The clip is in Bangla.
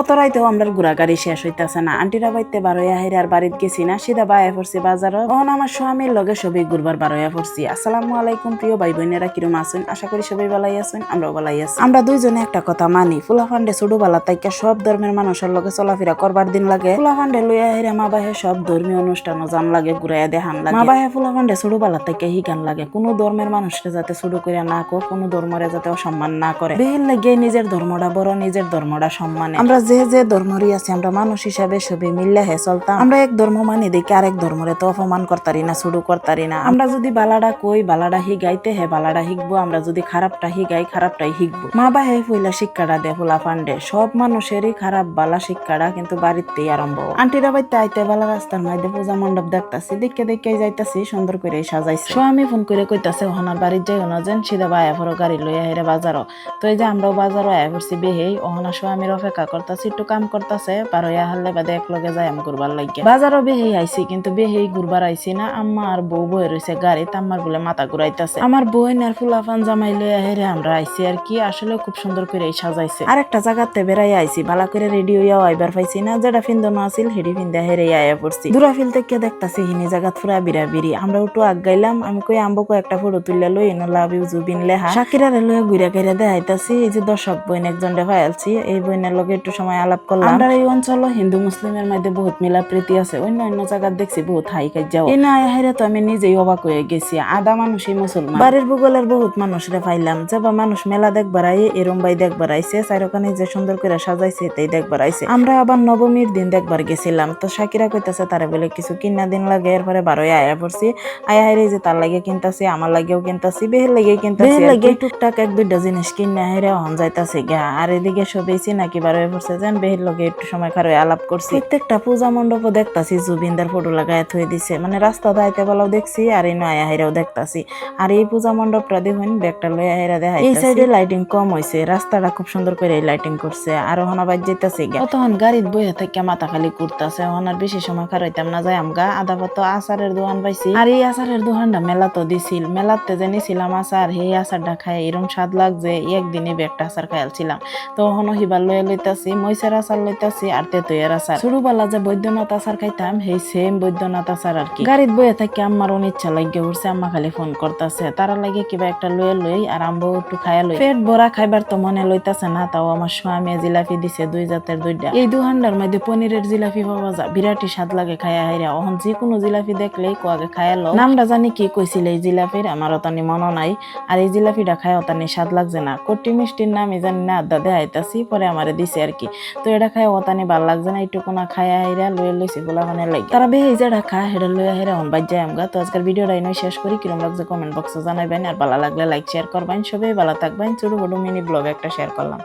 অত রাইতেও আমরা ঘোরাগাড়ি শেষ হইতাছে না। আন্টিরা বাইতে বারোয়া হেরে আর বাড়িতে গেছি না, সিধা বায়া পড়ছি বাজার তখন আমার স্বামীর লগে সবই ঘুরবার বারোয়া পড়ছি। আসসালামু আলাইকুম প্রিয় ভাই বোনেরা কিরম আছেন? আশা করি সবাই ভালাই আছেন, আমরাও ভালাই আছি। আমরা দুইজনে একটা কথা মানি ফুলা ফান্ডে ছোট বালা তাইকা সব ধর্মের মানুষের লগে চলাফেরা করবার দিন লাগে। ফুলা ফান্ডে লইয়া হেরে মা বাহে সব ধর্মীয় অনুষ্ঠানও জান লাগে, ঘুরাইয়া দেখান লাগে। মা বাহে ফুলা ফান্ডে ছোট বালা তাইকা হিগান লাগে, কোনো ধর্মের মানুষকে যাতে ছোট করে না কো কোনো ধর্মরে যাতে অসম্মান না করে। বেহির লাগিয়ে নিজের ধর্মটা বড়, নিজের ধর্মটা সম্মানে। আমরা যে যে ধর্মরই আছি, আমরা মানুষ হিসাবে সবে মিললে হে চলতাম। আমরা এক ধর্ম মানি দেখি আরেক ধর্মরে তো অপমান করতারি না, শুরু করতারি না। আমরা যদি বালাডা কই, বালাডা হিগাইতে হে, বালাডা হিকবো আমরা যদি খারাপটা হিগাই, খারাপটাই হিকবো মা বা হে ফুইলা শিক্ষাটা দে, ফুলা ফান্ডে। সব মানুষেরই খারাপ বালা শিক্ষাটা কিন্তু বাড়িতেই আরম্ভ। আন্টিরা বাইতে আইতে বালা রাস্তার মধ্যে পূজা মণ্ডপ দেখতাছি, দেখে দেখে যাইতাছি, সুন্দর করে সাজাইছে। সো আমি ফোন করে কইতাছে, ওহনার বাড়ির যাই না যেন, সিধা বা আয়া ফরো গাড়ি লইয়া হেরে বাজারও। তো এই যে আমরাও বাজারও আয়া করছি বেহেই, ওহনা সো আমি অপেক্ষা করতাছি, একটু কাম করতাছে, পারইয়া হারলে বাদে এক লগে যাই আমি ঘুরবার লাগে বাজারও বেহেই আইছি, কিন্তু বেহেই ঘুরবার আইছি না। আম্মা আর বউ বয়ে রয়েছে গাড়ি আমার বলে মাথা ঘুরাইতাছে। আমার বই আর ফুলাফান জামাই লইয়া হেরে আমরা আইছি আর কি আসলে খুব সুন্দর করে সাজাইছে। আর একটা জায়গাতে বেড়াই আইছি, ভালো করে রেডি হইয়াও আইবার পাইছি না। যেটা ফিন্দনো আছিল, হেডি ফিন্দা হেরে আয়া পড়ছি। দূরা ফিল থেকে দেখতাছি হিনি জায়গাত ফুরা বিরা বিরি আমরা একটু আগাইলাম আমি কই আম্বকো একটা ফটো তুললে লই এনো লাভ ইউ জুবিন লেহা? সাকিরারে লইয়া ঘুরা ঘুরা দেখাইতাছি, এই যে দর্শক বইন একজন রে পাইলছি এই বইনের লগে একটু সময় আলাপ করলাম। আমরা এই অঞ্চল হিন্দু মুসলিমের মধ্যে বহুত মিলা প্রীতি আছে। অন্য অন্য জায়গাত দেখছি বহুত হাই কাজ যাও এই না হেরে তো আমি নিজেই অবাক হয়ে গেছি। আধা মানুষই মুসলমান। বাড়ির ভূগোলের বহুত মানুষরে পাইলাম। যাবা মানুষ মেলা দেখবার আই এরম বাই দেখবার আইছে চারোখানে যে সুন্দর করে সাজাইছে তাই দেখবার আইছে। আমরা আবার নবমীর দিন দেখবার গেছিলাম। তো সাকিরা কইতাছে তারে বলে কিছু কিনা দিন লাগে এরপরে বারোই আয়া পড়ছি। আয়া হাইরে যে তার লাগে কিনতাছি আমার লাগেও কিনতাছি বেহের লাগে কিনতাছি লাগে টুকটাক এক দুইটা জিনিস কিনা হাইরে হন যাইতাছে গা। আর এদিকে সবেই নাকি বারোয় পড়ছে যেন বেহের লগে একটু সময় খারোয় আলাপ করছি। প্রত্যেকটা পূজা মণ্ডপও দেখতাছি জুবিনদার ফটো লাগায় থই দিছে। মানে রাস্তা দাইতে বেলাও দেখছি আর এই নয়া হাইরাও দেখতাছি। আর এই পূজা মণ্ডপটা দেখুন ব্যাগটা লইয়া হাইরা দেখা এই সাইডে লাইটিং কম হইছে রাস্তাটা খুব সুন্দর করে লাইটিং করছে। আর ওখানে বাজ যেতেছে গা। তখন গাড়িত বইয়া থেকে মাথা খালি করতেছে ওনার বেশি সময় খারাইতাম না যাই আমগা আদা পাতো আচারের দোকান পাইছি। আর এই আচারের দোকানটা মেলা তো দিছিল মেলাতে যে নিছিলাম আচার সেই আচারটা খাই এরম স্বাদ লাগছে একদিনে ব্যাগটা আচার খাইছিলাম তো ওখানে হিবার লইয়া লইতাছি। মইসের আচার লইতাছি আর তেতুয়ের আচার ছোটবেলা যে বৈদ্যনাথ আচার খাইতাম, সেই সেম বৈদ্যনাথ আচার আর কি। গাড়িত বইয়া থাকি আমার অনিচ্ছা লাগে উঠছে আম্মা খালি ফোন করতেছে তারা লাগে কিবা একটা লইয়া লই আর আম্বো একটু খাইয়া লই পেট ভরা খাইবার তো মনে লইতাছে, না তাও আমার স্বামী জিলাপি দিছে, দুই জাতের দুইটা। এই দুহান্ডার মধ্যে পনিরের জিলাপি পাওয়া যায় বিরাটি স্বাদ লাগে খাইয়া হাইরা অহন যে কোনো জিলাপি দেখলেই কোয়াকে খাইয়া লো নামটা জানি কি কইছিল এই জিলাপির আমার অতানি মনে নাই। আর এই জিলাপিটা খাই অতানি স্বাদ লাগছে না। কটি মিষ্টির নামই জানি না আদা দেখাইতাছি পরে আমারে দিছে আর কি। তো এটা খাই অতানি ভালো লাগছে না, এইটুকু না খায় হেরা লইয়া লইছি বলা মানে লাগে। তারা বেহে যেটা খা হেটা লইয়া হেরা হন বাজ যায় আমগা। তো আজকের ভিডিওটা এনে শেষ করি কিরম লাগছে কমেন্ট বক্সে জানাইবেন আর ভালো লাগলে লাইক শেয়ার করবেন সবাই ভালো থাকবেন ছোট বড় মিনি ব্লগ একটা শেয়ার করলাম